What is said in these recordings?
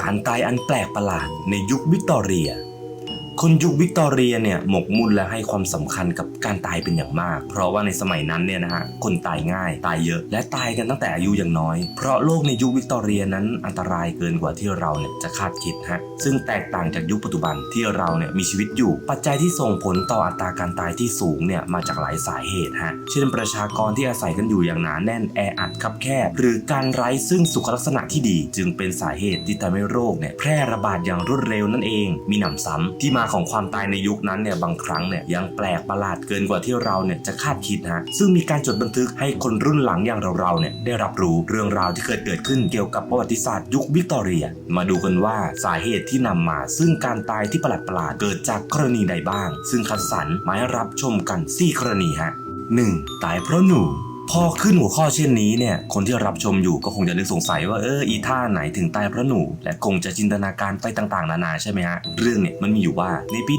การตายอันแปลกประหลาดในยุควิกตอเรีย คนยุควิกตอเรียเนี่ยหมกมุ่นและให้ความสำคัญกับการตายเป็นอย่างมาก เพราะว่าในสมัยนั้นเนี่ยนะฮะคนตายง่าย ตายเยอะ และตายกันตั้งแต่อายุยังน้อย เพราะโลกในยุควิกตอเรียนั้นอันตรายเกินกว่าที่เราเนี่ยจะคาดคิดฮะซึ่งแตกต่างจากยุคปัจจุบันที่เราเนี่ยมีชีวิตอยู่ ปัจจัยที่ส่งผลต่ออัตราการตายที่สูงเนี่ยมาจากหลายสาเหตุฮะเช่นประชากรที่อาศัยกันอยู่อย่างหนาแน่นแออัดคับแคบหรือการไร้ซึ่งสุขลักษณะที่ดี จึงเป็นสาเหตุที่ทำให้โรคเนี่ยแพร่ระบาดอย่างรวดเร็วนั่นเอง มีหนำซ้ำที่มาของความตายในยุคนั้นเนี่ยบางครั้งเนี่ยยังแปลกประหลาดเกินกว่าที่เราเนี่ยจะคาดคิดฮะซึ่งมีการจดบันทึกให้คนรุ่นหลังอย่างเราๆเนี่ยได้รับรู้เรื่องราวที่เคยเกิดขึ้นเกี่ยวกับประวัติศาสตร์ยุควิกตอเรีย มาดูกันว่าสาเหตุที่นำมา ซึ่งการตายที่ประหลาดๆเกิดจากกรณีใดบ้าง ซึ่งคัดสรรมาให้รับชมกัน4กรณีฮะ 1. ตายเพราะหนู พอขึ้นหัวข้อเช่นนี้เนี่ยคนที่รับชมอยู่ก็คงจะนึกสงสัยว่าเอออีท่าไหนถึงตายพระหนู และคงจะจินตนาการไปต่างๆ นานาใช่ไหมฮะ เรื่องเนี่ยมันมีอยู่ว่าในปี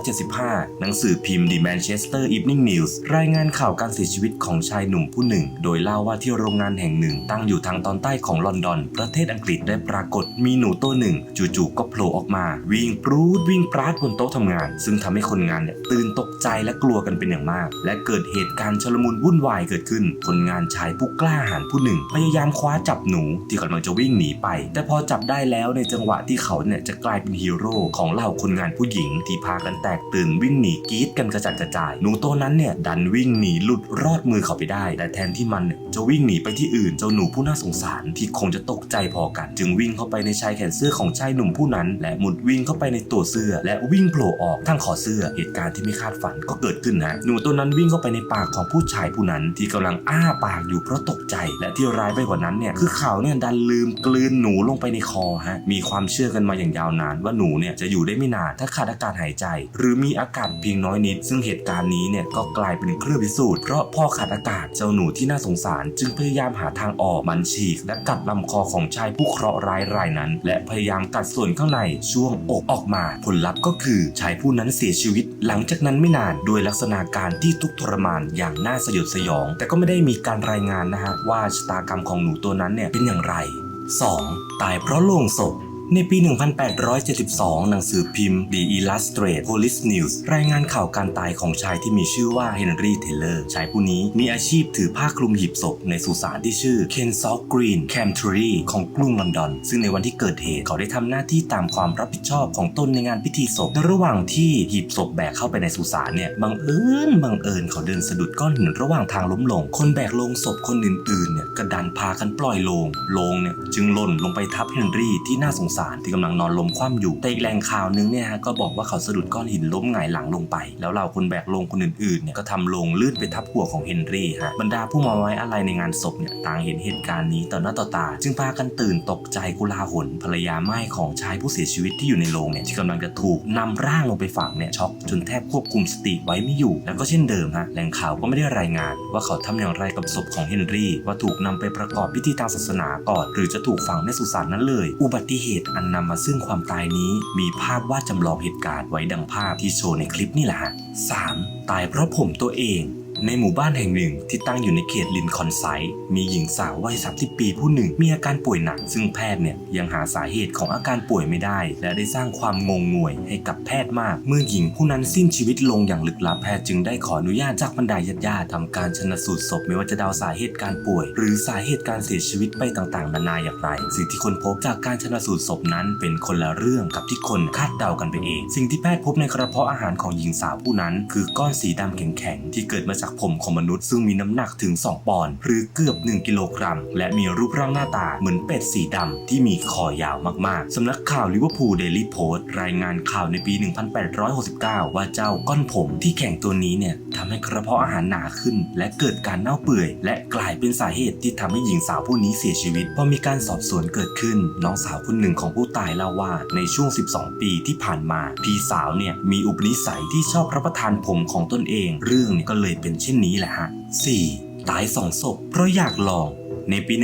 1875 หนังสือพิมพ์ The Manchester Evening News รายงานข่าวการเสียชีวิตของชายหนุ่มผู้หนึ่ง โดยเล่าว่าที่โรงงานแห่งหนึ่ง ตั้งอยู่ทางตอนใต้ของลอนดอน ประเทศอังกฤษได้ปรากฏมีหนูตัวหนึ่ง จู่ๆก็โผล่ออกมา วิ่งปรูดวิ่งปราดบนโต๊ะทำงาน ซึ่งทำให้คนงานเนี่ยตื่นตกใจและกลัวกันเป็นอย่างมาก และเกิดเหตุการณ์ชลมุนวุ่นวายเกิดขึ้น คนงานชายผู้กล้าหาญผู้หนึ่ง พยายามคว้าจับหนูที่กำลังจะวิ่งหนีไป แต่พอจับได้แล้วในจังหวะที่เขาเนี่ยจะกลายเป็นฮีโร่ของเหล่าคนงานผู้หญิง ที่พากันแตกตื่นวิ่งหนีกรี๊ดกันกระจัดกระจาย หนูตัวนั้นเนี่ยดันวิ่งหนีหลุดรอดมือเขาไปได้ แต่แทนที่มันจะวิ่งหนีไปที่อื่น เจ้าหนูผู้น่าสงสารที่คงจะตกใจพอกัน จึงวิ่งเข้าไปในชายแขนเสื้อของชายหนุ่มผู้นั้น และมุดวิ่งเข้าไปในตัวเสื้อ และวิ่งโผล่ออกทางคอเสื้อเหตุการณ์ที่ไม่คาดฝันก็เกิดขึ้นนะหนูตัวนั้นวิ่งเข้าไปในปากของผู้ชายผู้นั้นที่กำลังอ้าปากอยู่เพราะตกใจ และที่ร้ายไปกว่านั้นเนี่ยคือเขาเนี่ยดันลืมกลืนหนูลงไปในคอฮะมีความเชื่อกันมาอย่างยาวนาน ว่าหนูเนี่ยจะอยู่ได้ไม่นานถ้าขาดอากาศหายใจ หรือมีอากาศเพียงน้อยนิด ซึ่งเหตุการณ์นี้เนี่ยก็กลายเป็นเครื่องพิสูจน์เพราะพ่อขาดอากาศเจ้าหนูที่น่าสงสาร จึงพยายามหาทางออกมันฉีก และกัดลำคอของชายผู้เคราะห์ร้ายรายนั้น และพยายามกัดส่วนข้างในช่วงอกออกมา ผลลัพธ์ก็คือชายผู้นั้นเสียชีวิต หลังจากนั้นไม่นานด้วยลักษณะการที่ทุกทรมานอย่างน่าสยดสยองแต่ก็ไม่ได้มีการรายงานนะฮะว่าชะตากรรมของหนูตัวนั้นเนี่ยเป็นอย่างไร 2. ตายเพราะโลงศพ ในปี 1872 หนังสือพิมพ์ The Illustrated Police News รายงานข่าวการตายของชายที่มีชื่อว่าเฮนรี่เทเลอร์ ชายผู้นี้มีอาชีพถือผ้าคลุมหีบศพในสุสานที่ชื่อ Ken s a l Green c a m t r y ของกรุงลอนดอน ซึ่งในวันที่เกิดเหตุเขาได้ทำหน้าที่ตามความรับผิดชอบของตนในงานพิธีศพในระหว่างที่หีบศพแบกเข้าไปในสุสานเนี่ยบังเอิญบังเอิญเขาเดินสะดุดก้อนหินระหว่างทางล้มลง คนแบกลงศพคนอื่นๆเนี่ยก็ดันพากันปล่อยลงลงเนี่ยจึงหล่นลงไปทับเฮนรี่ที่น่าสงสารที่กำลังนอนล้มคว่ำอยู่ แต่อีกแหล่งข่าวนึงเนี่ยฮะก็บอกว่าเขาสะดุดก้อนหินล้มหงายหลังลงไป แล้วเราคนแบกลงคนอื่นๆเนี่ยก็ทำโลงลื่นไปทับหัวของเฮนรี่ฮะบรรดาผู้มาไว้อะไรในงานศพเนี่ยต่างเห็นเหตุการณ์นี้ต่อหน้าต่อตา จึงพากันตื่นตกใจกุลาหลภรรยาไม่ของชายผู้เสียชีวิตที่อยู่ในโรงเนี่ยที่กำลังจะถูกนำร่างลงไปฝังเนี่ยช็อกจนแทบควบคุมสติไว้ไม่อยู่ แล้วก็เช่นเดิมฮะแหล่งข่าวก็ไม่ได้รายงาน ว่าเขาทำอย่างไรกับศพของเฮนรี่ ว่าถูกนำไปประกอบพิธีทางศาสนาก่อนหรือจะถูกฝังในสุสานนั้นเลย อุบัติเหตุอันนำมาซึ่งความตายนี้ มีภาพวาดจำลองเหตุการณ์ไว้ดังภาพที่โชว์ในคลิปนี่แหละฮะ 3. ตายเพราะผมตัวเอง ในหมู่บ้านแห่งหนึ่งที่ตั้งอยู่ในเขตลินคอนไซด์มีหญิงสาววัย 30 ปีผู้หนึ่ง มีอาการป่วยหนัก ซึ่งแพทย์เนี่ยยังหาสาเหตุของอาการป่วยไม่ได้ และได้สร้างความงงงวยให้กับแพทย์มาก เมื่อหญิงผู้นั้นสิ้นชีวิตลงอย่างลึกลับแพทย์จึงได้ขออนุญาตจากบรรดาญาติๆทำการชนสูตรศพไม่ว่าจะเดาสาเหตุการป่วย หรือสาเหตุการเสียชีวิตไปต่างๆ นานาอย่างไร สิ่งที่คนพบจากการชนสูตรศพนั้นเป็นคนละเรื่องกับที่คนคาดเดากันไปเอง สิ่งที่แพทย์พบในกระเพาะอาหารของหญิงสาวผู้นั้น คือก้อนสีดำแข็งๆที่เกิดมาจากผมของมนุษย์ซึ่งมีน้ำหนักถึง 2 ปอนด์หรือเกือบ 1 กิโลกรัม และมีรูปร่างหน้าตาเหมือนเป็ดสีดำที่มีคอยาวมากๆ สำนักข่าวลิเวอร์พูลเดลี่โพสต์รายงานข่าวในปี 1869 ว่าเจ้าก้อนผมที่แข็งตัวนี้เนี่ยทำให้กระเพาะอาหารหนาขึ้น และเกิดการเน่าเปื่อย และกลายเป็นสาเหตุที่ทำให้หญิงสาวผู้นี้เสียชีวิตพอมีการสอบสวนเกิดขึ้น น้องสาวคนหนึ่งของผู้ตายเล่าว่าในช่วง 12 ปีที่ผ่านมา พี่สาวเนี่ยมีอุปนิสัยที่ชอบรับประทานผมของตนเอง เรื่องนี่ยก็เลยเป็นเช่นนี้แหละฮะ 4. ตายสองศพเพราะอยากลอง ในปี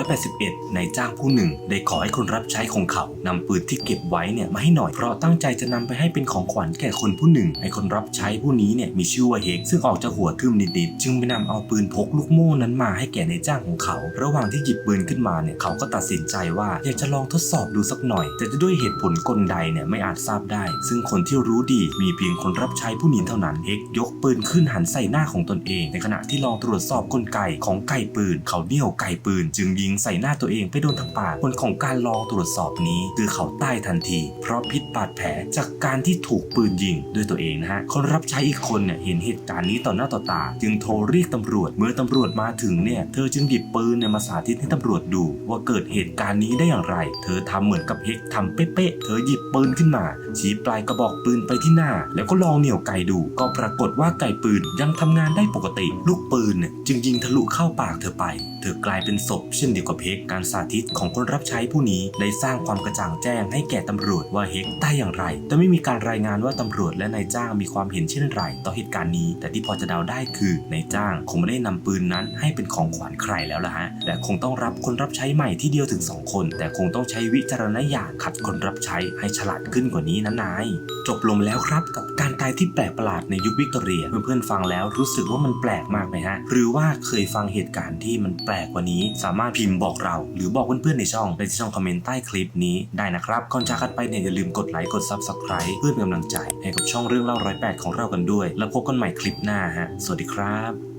1881นายจ้างผู้หนึ่ง ได้ขอให้คนรับใช้ของเขานำปืนที่เก็บไว้เนี่ยมาให้หน่อยเพราะตั้งใจจะนำไปให้เป็นของขวัญแก่คนผู้หนึ่งไอ้คนรับใช้ผู้นี้เนี่ยมีชื่อว่าเฮกซึ่งออกจากหัวทึมนิดๆจึงไปนำเอาปืนพกลูกโม่นั้นมาให้แก่นายจ้างของเขา ระหว่างที่หยิบปืนขึ้นมาเนี่ยเขาก็ตัดสินใจว่าอยากจะลองทดสอบดูสักหน่อย แต่จะด้วยเหตุผลกลใดเนี่ยไม่อาจทราบได้ ซึ่งคนที่รู้ดีมีเพียงคนรับใช้ผู้นี้เท่านั้นเฮกยกปืนขึ้นหันใส่หน้าของตนเอง ในขณะที่ลองตรวจสอบกลไกของไกปืนเขาเนี่ยวไกปืน จึงยิงใส่หน้าตัวเองไปโดนทางปากผลของการลองตรวจสอบนี้ คือเขาใต้ทันที เพราะพิษบาดแผลจากการที่ถูกปืนยิงด้วยตัวเองนะฮะคนรับใช้อีกคนเนี่ยเห็นเหตุการณ์นี้ต่อหน้าต่อตา จึงโทรเรียกตำรวจเมื่อตำรวจมาถึงเนี่ยเธอจึงหยิบปืนเนี่ยมาสาธิตให้ตำรวจดู ว่าเกิดเหตุการณ์นี้ได้อย่างไร เธอทำเหมือนกับเฮกทำเป๊ะๆเธอหยิบปืนขึ้นมา ชี้ปลายกระบอกปืนไปที่หน้า แล้วก็ลองเหนี่ยวไก่ดู ก็ปรากฏว่าไก่ปืนยังทำงานได้ปกติ ลูกปืนเนี่ยจึงยิงทะลุเข้าปากเธอไป เธอกลายเป็นศพเช่นเดียวกับเฮกการสาธิตของคนรับใช้ผู้นี้ได้สร้างความกระจ่างแจ้งให้แก่ตำรวจว่าเฮกตายอย่างไร แต่ไม่มีการรายงานว่าตำรวจและนายจ้างมีความเห็นเช่นไรต่อเหตุการณ์นี้ แต่ที่พอจะเดาได้คือนายจ้างคงไม่ได้นำปืนนั้นให้เป็นของขวัญใครแล้วล่ะฮะและคงต้องรับคนรับใช้ใหม่ที่เดียวถึงสองคน แต่คงต้องใช้วิจารณญาณขัดคนรับใช้ให้ฉลาดขึ้นกว่านี้นะนายจบลงแล้วครับกับการตายที่แปลกประหลาดในยุควิกตอเรียเพื่อนๆฟังแล้วรู้สึกว่ามันแปลกมากไหมฮะหรือว่าเคยฟังเหตุการณ์ที่มันแปลกกว่านี้ สามารถพิมพ์บอกเรา หรือบอกเพื่อนๆในช่องในที่ช่องคอมเมนต์ใต้คลิปนี้ได้นะครับก่อนจากกันไปเนี่ยอย่าลืมกดไลค์กดซับสไคร b ์เพื่อเป็นกำลังใจให้กับช่องเรื่องเล่าร้อยแปดของเรากันด้วย แล้วพบกันใหม่คลิปหน้าฮะสวัสดีครับ